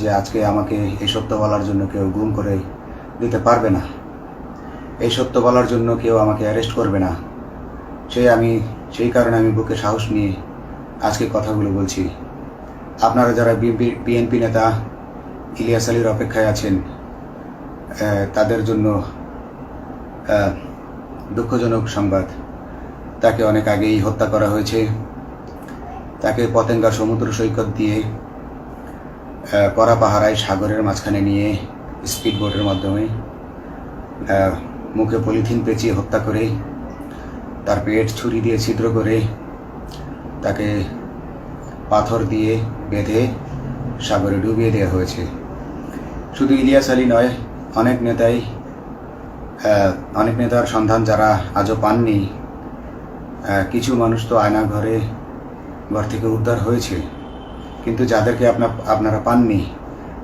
যে আজকে আমাকে এই সত্য বলার জন্য কেউ গুম করে দিতে পারবে না। এই সত্য বলার জন্য কেউ আমাকে অ্যারেস্ট করবে না। সে আমি, সেই কারণে আমি বুকে সাহস নিয়ে আজকে কথাগুলো বলছি। আপনারা যারা বিএনপি নেতা, ইলিয়াস আলীর অপেক্ষায় আছেন তাদের জন্য দুঃখজনক সংবাদ। তাকে অনেক আগেই হত্যা করা হয়েছে। তাকে পতেঙ্গা সমুদ্র সৈকত দিয়ে কড়া পাহারায় সাগরের মাঝখানে নিয়ে স্পিড বোটের মাধ্যমে মুখে পলিথিন পেঁচিয়ে হত্যা করে, তার পেট ছুরি দিয়ে ছিদ্র করে, তাকে পাথর দিয়ে বেঁধে সাগরে ডুবিয়ে দেওয়া হয়েছে। শুধু ইলিয়াস আলী নয়, অনেক নেতাই অনেক নেতার সন্ধান যারা আজও পাননি কিছু মানুষ তো আয়না ঘরে, ঘর থেকে উদ্ধার হয়েছে। কিন্তু যাদেরকে আপনা, আপনারা পাননি,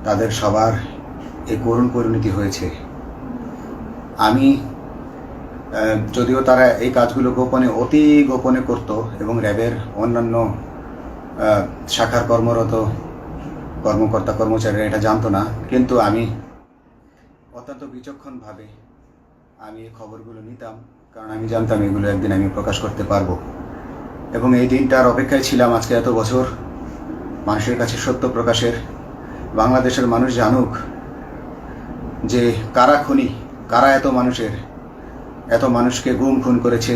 তাদের সবার এই করুণ পরিণতি হয়েছে। আমি যদিও তারা এই কাজগুলো গোপনে, অতি গোপনে করত এবং র্যাবের অন্যান্য শাখার কর্মরত কর্মকর্তা কর্মচারীরা এটা জানতো না, কিন্তু আমি অত্যন্ত বিচক্ষণভাবে আমি এই খবরগুলো নিতাম, কারণ আমি জানতাম এগুলো একদিন আমি প্রকাশ করতে পারব। এবং এই দিনটার অপেক্ষায় ছিলাম আজকে এত বছর মানুষের কাছে সত্য প্রকাশের, বাংলাদেশের মানুষ জানুক যে কারা খুনি, কারা এত মানুষের, এত মানুষকে গুম খুন করেছে,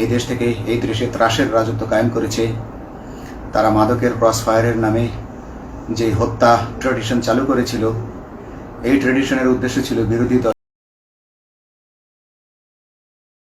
এই দেশ থেকে এই দেশে ত্রাসের রাজত্ব কায়েম করেছে। তারা মাদকের ক্রস ফায়ারের নামে যে হত্যা ট্রেডিশন চালু করেছিল, এই ট্রেডিশনের উদ্দেশ্য ছিল বিরোধী দল